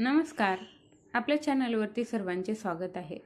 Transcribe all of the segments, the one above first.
नमस्कार. आपल्या चॅनलवरती सर्वांचे स्वागत आहे.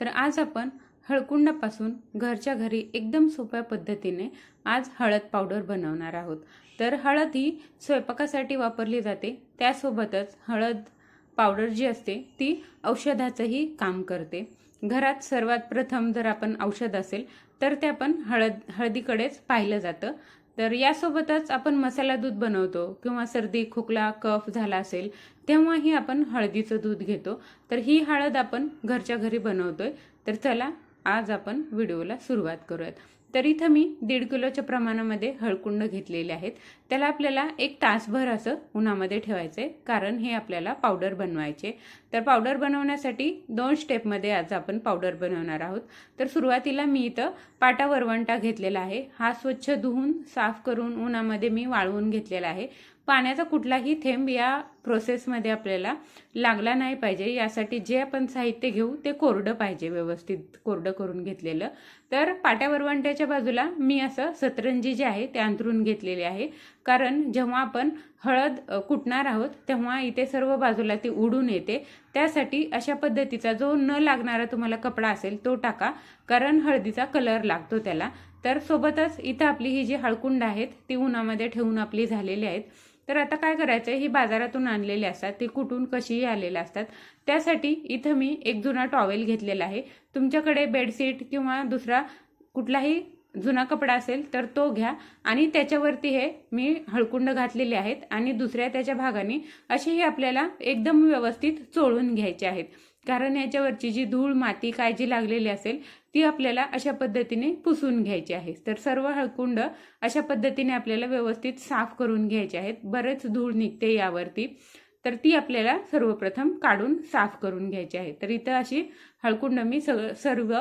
तर आज आपण हळकुंडापासून घरच्या घरी एकदम सोप्या पद्धतीने आज हळद पावडर बनवणार आहोत. तर हळद ही स्वयंपाकासाठी वापरली जाते. त्यासोबतच हळद पावडर जी असते ती औषधाचंही काम करते. घरात सर्वात प्रथम जर आपण औषध असेल तर ते आपण हळद हळदीकडेच पाहिलं जातं. तर यासोबतच आपण मसाला दूध बनवतो किंवा सर्दी खोकला कफ झाला असेल तेव्हाही आपण हळदीचं दूध घेतो. तर ही हळद आपण घरच्या घरी बनवतोय. तर चला आज आपण व्हिडिओला सुरुवात करूयात. तर इथं मी दीड किलोच्या प्रमाणामध्ये हळकुंड घेतलेले आहेत. त्याला आपल्याला एक तासभर असं उन्हामध्ये ठेवायचं आहे कारण हे आपल्याला पावडर बनवायचे. तर पावडर बनवण्यासाठी दोन स्टेपमध्ये आज आपण पावडर बनवणार आहोत. तर सुरुवातीला मी इथं पाटा वरवंटा घेतलेला आहे. हा स्वच्छ धुवून साफ करून उन्हामध्ये मी वाळवून घेतलेला आहे. पाण्याचा कुठलाही थेंब या प्रोसेसमध्ये आपल्याला लागला नाही पाहिजे. यासाठी जे आपण साहित्य घेऊ ते कोरडं पाहिजे व्यवस्थित कोरडं करून घेतलेलं. तर पाट्या वरवंट्याच्या बाजूला मी असं सतरंजी जे आहे ते अंतरून घेतलेले आहे. कारण जेव्हा आपण हळद कुटणार आहोत तेव्हा इथे सर्व बाजूला ती उडून येते. त्यासाठी अशा पद्धतीचा जो न लागणारा तुम्हाला कपडा असेल तो टाका. कारण हळदीचा कलर लागतो त्याला. तर सोबतच इथं आपली ही जी हळकुंड आहेत ती उन्हामध्ये ठेवून आपली झालेली आहेत. तर आता काय करायचं ही बाजारातून आणलेली असतात. ती कुठून कशीही आलेल्या असतात. त्यासाठी इथं मी एक जुना टॉवेल घेतलेला आहे. तुमच्याकडे बेडशीट किंवा दुसरा कुठलाही जुना कपडा असेल तर तो घ्या. आणि त्याच्यावरती हे मी हळकुंड घातलेले आहेत. आणि दुसऱ्या त्याच्या भागाने असेही आपल्याला एकदम व्यवस्थित चोळून घ्यायचे आहेत. कारण याच्यावरची जी धूळ माती काय जी लागलेली असेल ती आपल्याला अशा पद्धतीने पुसून घ्यायची आहे. तर सर्व हळकुंड अशा पद्धतीने आपल्याला व्यवस्थित साफ करून घ्यायचे आहेत. बरेच धूळ निघते यावरती. तर ती आपल्याला सर्वप्रथम काढून साफ करून घ्यायची आहे. तर इथं अशी हळकुंड मी सग सर्व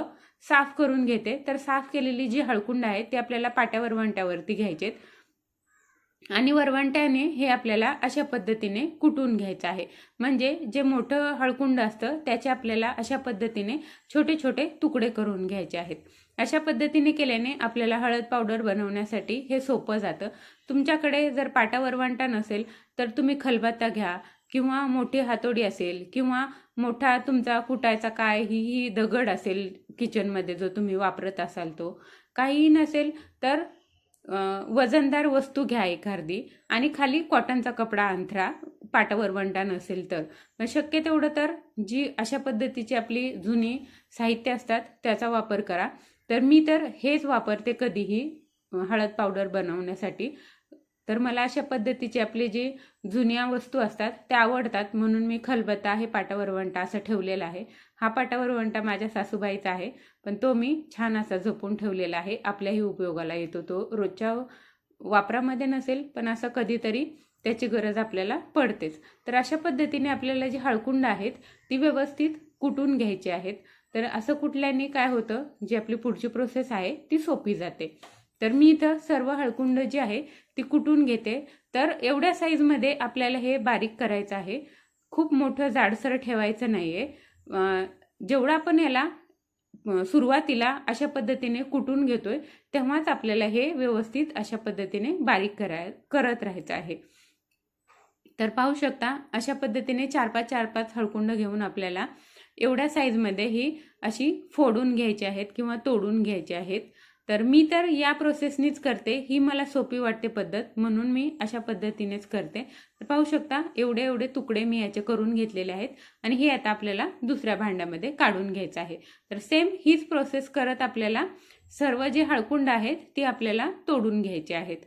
साफ करून घेते. तर साफ केलेली जी हळकुंड आहे ती आपल्याला पाट्यावर वंट्यावरती घ्यायचे आहेत आणि वरवंट्याने हे आपल्याला अशा पद्धतीने कुटून घ्यायचं आहे. म्हणजे जे मोठं हळकुंड असतं त्याचे आपल्याला अशा पद्धतीने छोटे छोटे तुकडे करून घ्यायचे आहेत. अशा पद्धतीने केल्याने आपल्याला हळद पावडर बनवण्यासाठी हे सोपं जातं. तुमच्याकडे जर पाटा वरवंटा नसेल तर तुम्ही खलबत्ता घ्या किंवा मोठी हातोडी असेल किंवा मोठा तुमचा कुटायचा काय ही ही दगड असेल किचनमध्ये जो तुम्ही वापरत असाल तो. काहीही नसेल तर वजनदार वस्तू घ्या एखादी आणि खाली कॉटनचा कपडा अंथरा पाटावरवंटा नसेल तर. मग शक्य तेवढं तर जी अशा पद्धतीची आपली जुनी साहित्य असतात त्याचा वापर करा. तर मी तर हेच वापरते कधीही हळद पावडर बनवण्यासाठी. तर मला अशा पद्धतीची आपली जी जुन्या वस्तू असतात त्या आवडतात म्हणून मी खलबत्ता हे पाटावरवंटा असं ठेवलेलं आहे. हा पाटावर वंटा माझ्या सासूबाईचा आहे. पण तो मी छान असा झोपून ठेवलेला आहे. आपल्याही उपयोगाला येतो तो. रोजच्या वापरामध्ये नसेल पण असं कधीतरी त्याची गरज आपल्याला पडतेच. तर अशा पद्धतीने आपल्याला जी हळकुंड आहेत ती व्यवस्थित कुटून घ्यायची आहेत. तर असं कुठल्याने काय होतं जी आपली पुढची प्रोसेस आहे ती सोपी जाते. तर मी इथं सर्व हळकुंड जी आहे ती कुटून घेते. तर एवढ्या साईजमध्ये आपल्याला हे बारीक करायचं आहे. खूप मोठं जाडसर ठेवायचं नाही आहे जेवढा आपण याला सुरुवातीला अशा पद्धतीने कुटून घेतोय तेव्हाच आपल्याला हे व्यवस्थित अशा पद्धतीने बारीक कराय करत राहायचं आहे. तर पाहू शकता अशा पद्धतीने चार पाच चार पाच हळकुंड घेऊन आपल्याला एवढ्या साईजमध्ये ही अशी फोडून घ्यायची आहेत किंवा तोडून घ्यायची आहेत. तर मी तर या प्रोसेसनीच करते. ही मला सोपी वाटते पद्धत म्हणून मी अशा पद्धतीनेच करते. तर पाहू शकता एवढे एवढे तुकडे मी याचे करून घेतलेले आहेत आणि हे आता आपल्याला दुसऱ्या भांड्यामध्ये काढून घ्यायचं आहे. तर सेम हीच प्रोसेस करत आपल्याला सर्व जे हळकुंड आहेत ती आपल्याला तोडून घ्यायचे आहेत.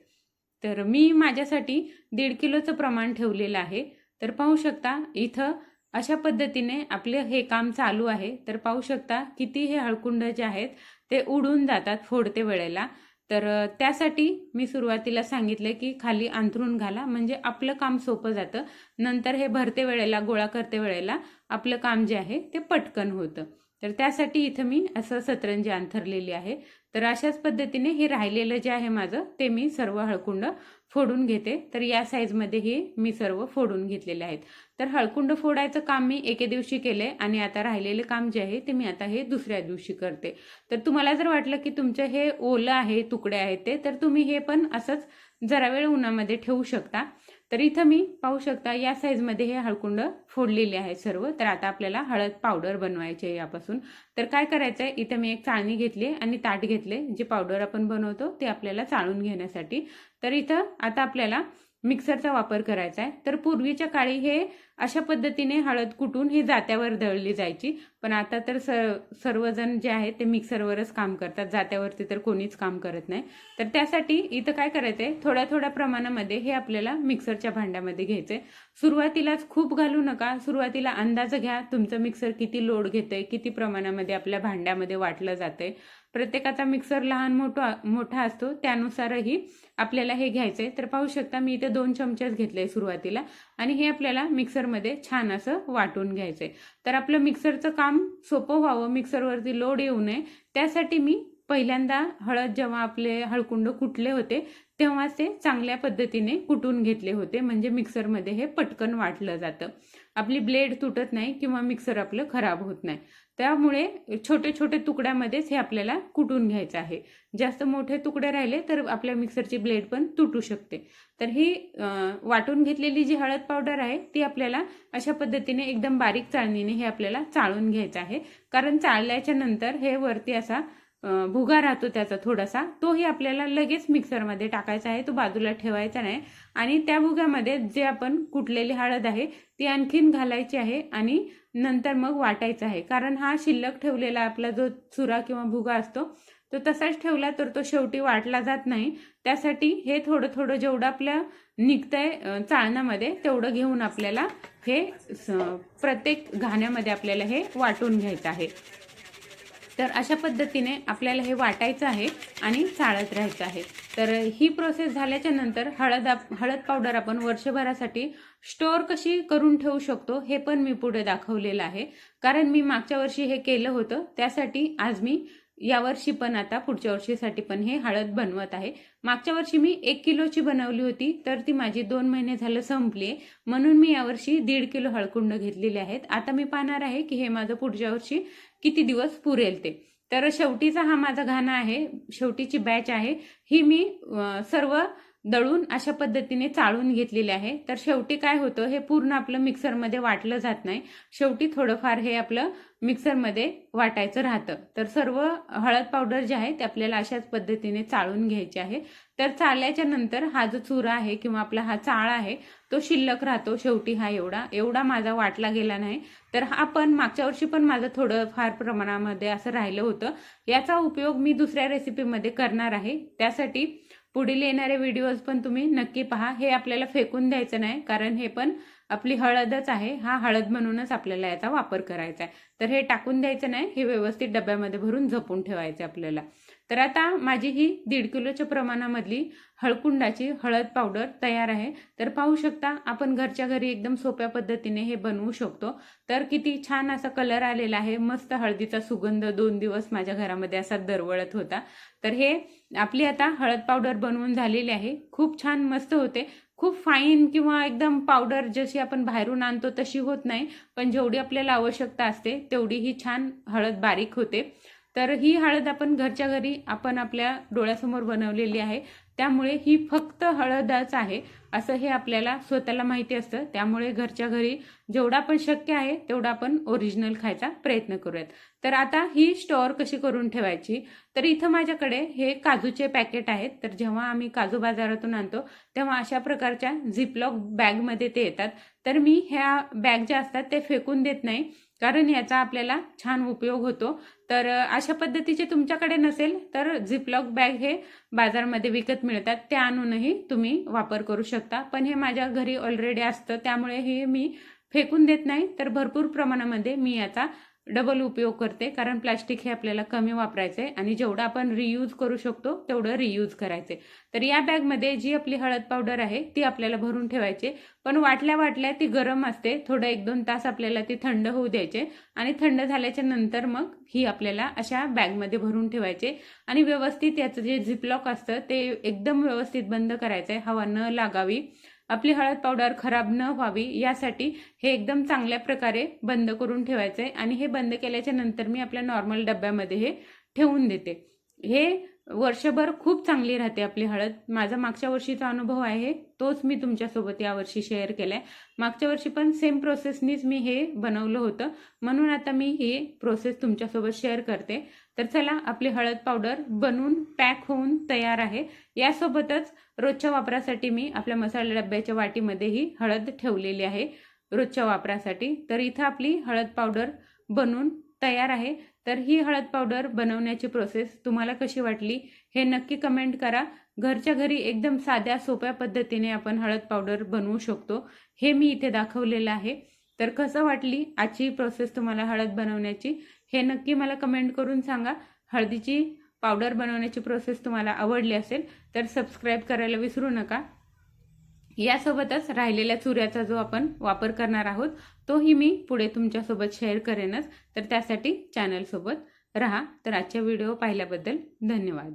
तर मी माझ्यासाठी दीड किलोचं प्रमाण ठेवलेलं आहे. तर पाहू शकता इथं अशा पद्धतीने आपले हे काम चालू आहे. तर पाहू शकता किती हे हळकुंड जे आहेत ते उडून जातात फोडते वेळेला. तर त्यासाठी मी सुरुवातीला सांगितलं की खाली अंथरून घाला. म्हणजे आपलं काम सोपं जातं. नंतर हे भरते वेळेला गोळा करते वेळेला आपलं काम जे आहे ते पटकन होतं. तर त्यासाठी इथं मी असं सतरंजी अंथरलेली आहे. तर अशाच पद्धतीने हे राहिलेलं जे आहे माझं ते मी सर्व हळकुंड फोडून घेते. तर या साईजमध्ये हे मी सर्व फोडून घेतलेले आहेत. तर हळकुंड फोडायचं काम मी एके दिवशी केले आणि आता राहिलेले काम जे आहे ते मी आता हे दुसऱ्या दिवशी करते. तर तुम्हाला जर वाटलं की तुमचं हे ओलं आहे तुकडे आहेत ते तर तुम्ही हे पण असंच जरा वेळ उन्हामध्ये ठेवू शकता. तर इथं मी पाहू शकता या साईजमध्ये हे हळकुंड फोडलेले आहे सर्व. तर आता आपल्याला हळद पावडर बनवायची आहे यापासून. तर काय करायचं आहे? इथं मी एक चाळणी घेतली आणि ताट घेतले जे पावडर आपण बनवतो ते आपल्याला चाळून घेण्यासाठी. तर इथं आता आपल्याला मिक्सरचा वापर करायचा आहे. तर पूर्वीच्या काळी हे अशा पद्धतीने हळद कुटून ही जात्यावर दळली जायची. पण आता तर स सर्वजण जे आहेत ते मिक्सरवरच काम करतात. जात्यावरती तर कोणीच काम करत नाही. तर त्यासाठी इथं काय करायचं आहे थोड्या थोड्या प्रमाणामध्ये हे आपल्याला मिक्सरच्या भांड्यामध्ये घ्यायचं आहे सुरुवातीलाच खूप घालू नका. सुरुवातीला अंदाज घ्या तुमचं मिक्सर किती लोड घेतंय किती प्रमाणामध्ये आपल्या भांड्यामध्ये वाटलं जातंय. प्रत्येकाचा मिक्सर लहान मोठा मोठा असतो त्यानुसारही आपल्याला हे घ्यायचं आहे तर पाहू शकता मी इथे दोन चमचेच घेतले सुरुवातीला. आणि हे आपल्याला मिक्सर मिक्सरमध्ये छान असं वाटून घ्यायचं. आहे तर आपलं मिक्सरचं काम सोपं व्हावं मिक्सरवरती लोड येऊ नये. त्यासाठी मी पहिल्यांदा हळद जेव्हा आपले हळकुंड कुटले होते तेव्हाच ते चांगल्या पद्धतीने कुटून घेतले होते. म्हणजे मिक्सरमध्ये हे पटकन वाटलं जातं. आपली ब्लेड तुटत नाही किंवा मिक्सर आपलं खराब होत नाही. त्यामुळे छोटे छोटे तुकड्यामध्येच हे आपल्याला कुटून घ्यायचं आहे. जास्त मोठे तुकडे राहिले तर आपल्या मिक्सरची ब्लेड पण तुटू शकते. तर ही वाटून घेतलेली जी हळद पावडर आहे ती आपल्याला अशा पद्धतीने एकदम बारीक चाळणीने हे आपल्याला चाळून घ्यायचं आहे. कारण चाळल्याच्या नंतर हे वरती असा भुगा राहतो त्याचा थोडासा तोही आपल्याला लगेच मिक्सरमध्ये टाकायचा आहे. तो बाजूला ठेवायचा नाही. आणि त्या भुग्यामध्ये जे आपण कुटलेली हळद आहे ती आणखीन घालायची आहे आणि नंतर मग वाटायचं आहे. कारण हा शिल्लक ठेवलेला आपला जो चुरा किंवा भुगा असतो तो तसाच ठेवला तर तो शेवटी वाटला जात नाही. त्यासाठी हे थोडं थोडं जेवढं आपल्या निघतंय चाळण्यामध्ये तेवढं घेऊन आपल्याला हे प्रत्येक घाण्यामध्ये आपल्याला हे वाटून घ्यायचं आहे. तर अशा पद्धतीने आपल्याला हे वाटायचं आहे आणि चाळत राहायचं आहे. तर ही प्रोसेस झाल्याच्यानंतर हळद हळद पावडर आपण वर्षभरासाठी स्टोअर कशी करून ठेवू शकतो हे पण मी पुढे दाखवलेलं आहे. कारण मी मागच्या वर्षी हे केलं होतं त्यासाठी आज मी यावर्षी पण आता पुढच्या वर्षीसाठी पण हे हळद बनवत आहे. मागच्या वर्षी मी एक किलोची बनवली होती तर ती माझी दोन महिने झालं संपली म्हणून मी यावर्षी दीड किलो हळकुंड घेतलेले आहेत. आता मी पाहणार आहे की हे माझं पुढच्या वर्षी किती दिवस पुरेल ते. तर शेवटीचा हा माझा घाणा आहे शेवटीची बॅच आहे. ही मी सर्व दळून अशा पद्धतीने चाळून घेतलेले आहे. तर शेवटी काय होतं हे पूर्ण आपलं मिक्सरमध्ये वाटलं जात नाही. शेवटी थोडंफार हे आपलं मिक्सरमध्ये वाटायचं राहतं. तर सर्व हळद पावडर जे आहे ते आपल्याला अशाच पद्धतीने चाळून घ्यायचे आहे. तर चाळल्याच्या नंतर हा जो चुरा आहे किंवा आपला हा चाळ आहे तो शिल्लक राहतो शेवटी हा एवढा. एवढा माझा वाटला गेला नाही. तर हा पण मागच्या वर्षी पण माझं थोडं फार प्रमाणामध्ये असं राहिलं होतं. याचा उपयोग मी दुसऱ्या रेसिपीमध्ये करणार आहे. त्यासाठी पुढील येणारे व्हिडिओज पण तुम्ही नक्की पहा. हे आपल्याला फेकून द्यायचं नाही कारण हे पण आपली हळदच आहे. हा हळद म्हणूनच आपल्याला याचा वापर करायचा आहे. तर हे टाकून द्यायचं नाही हे व्यवस्थित डब्यामध्ये भरून जपून ठेवायचे आपल्याला. तर आता माझी ही दीड किलोच्या प्रमाणामधली हळकुंडाची हळद पावडर तयार आहे. तर पाहू शकता आपण घरच्या घरी एकदम सोप्या पद्धतीने हे बनवू शकतो. तर किती छान असा कलर आलेला आहे. मस्त हळदीचा सुगंध दोन दिवस माझ्या घरामध्ये असा दरवळत होता. तर हे आपली आता हळद पावडर बनवून झालेली आहे. खूप छान मस्त होते. खूप फाईन किंवा एकदम पावडर जशी आपण बाहेरून आणतो तशी होत नाही. पण जेवढी आपल्याला आवश्यकता असते तेवढी ही छान हळद बारीक होते. तर ही हळद आपण घरच्या घरी आपण आपल्या डोळ्यासमोर बनवलेली आहे. त्यामुळे ही फक्त हळदच आहे असं हे आपल्याला स्वतःला माहिती असतं. त्यामुळे घरच्या घरी जेवढा पण शक्य आहे तेवढा आपण ओरिजिनल खायचा प्रयत्न करूयात. तर आता ही स्टोअर कशी करून ठेवायची? तर इथं माझ्याकडे हे काजूचे पॅकेट आहेत. तर जेव्हा आम्ही काजू बाजारातून आणतो तेव्हा अशा प्रकारच्या झिपलॉक बॅगमध्ये ते येतात. तर मी ह्या बॅग ज्या असतात ते फेकून देत नाही. कारण याचा आपल्याला छान उपयोग होतो. तर अशा पद्धतीचे तुमच्याकडे नसेल तर झिपलॉक बॅग हे बाजारमध्ये विकत मिळतात. ते आणूनही तुम्ही वापर करू शकता. पण हे माझ्या घरी ऑलरेडी असतं. त्यामुळे हे मी फेकून देत नाही. तर भरपूर प्रमाणामध्ये मी याचा डबल उपयोग करते. कारण प्लास्टिक हे आपल्याला कमी वापरायचं आहे आणि जेवढं आपण रियूज करू शकतो तेवढं रियूज करायचे तर या बॅगमध्ये जी आपली हळद पावडर आहे ती आपल्याला भरून ठेवायची. पण वाटल्या वाटल्या ती गरम असते. थोडं एक दोन तास आपल्याला ती थंड होऊ द्यायचे. आणि थंड झाल्याच्यानंतर मग ही आपल्याला अशा बॅगमध्ये भरून ठेवायचे. आणि व्यवस्थित याचं जे झिपलॉक असतं ते एकदम व्यवस्थित बंद करायचं आहे हवा न लागावी. आपली हळद पावडर खराब न व्हावी यासाठी हे एकदम चांगल्या प्रकारे बंद करून ठेवायचं आहे आणि हे बंद केल्याच्यानंतर मी आपल्या नॉर्मल डब्यामध्ये हे ठेवून देते. हे वर्षभर खूप चांगली राहते आपली हळद. माझा मागच्या वर्षीचा अनुभव आहे तोच मी तुमच्यासोबत यावर्षी शेअर केलाय. मागच्या वर्षी पण सेम प्रोसेसनीच मी हे बनवलं होतं. म्हणून आता मी हे प्रोसेस तुमच्यासोबत शेअर करते. तर चला आपली हळद पावडर बनवून पॅक होऊन तयार आहे. यासोबतच रोजच्या वापरासाठी मी आपल्या मसाला डब्याच्या वाटीमध्येही हळद ठेवलेली आहे रोजच्या वापरासाठी. तर इथं आपली हळद पावडर बनवून तयार आहे. तर ही हळद पावडर बनवण्याची प्रोसेस तुम्हाला कशी वाटली हे नक्की कमेंट करा. घरच्या घरी एकदम साध्या सोप्या पद्धतीने आपण हळद पावडर बनवू शकतो. हे मी इथे दाखवलेलं आहे. तर कसं वाटली आजची प्रोसेस तुम्हाला हळद बनवण्याची हे नक्की मला कमेंट करून सांगा. हळदीची पावडर बनवण्याची प्रोसेस तुम्हाला आवडली असेल तर सबस्क्राईब करायला विसरू नका. यासोबतच राहिलेल्या चुऱ्याचा जो आपण वापर करणार आहोत तोही मी पुढे तुमच्यासोबत शेअर करेनच. तर त्यासाठी चॅनलसोबत राहा. तर आजच्या व्हिडिओ पाहिल्याबद्दल धन्यवाद.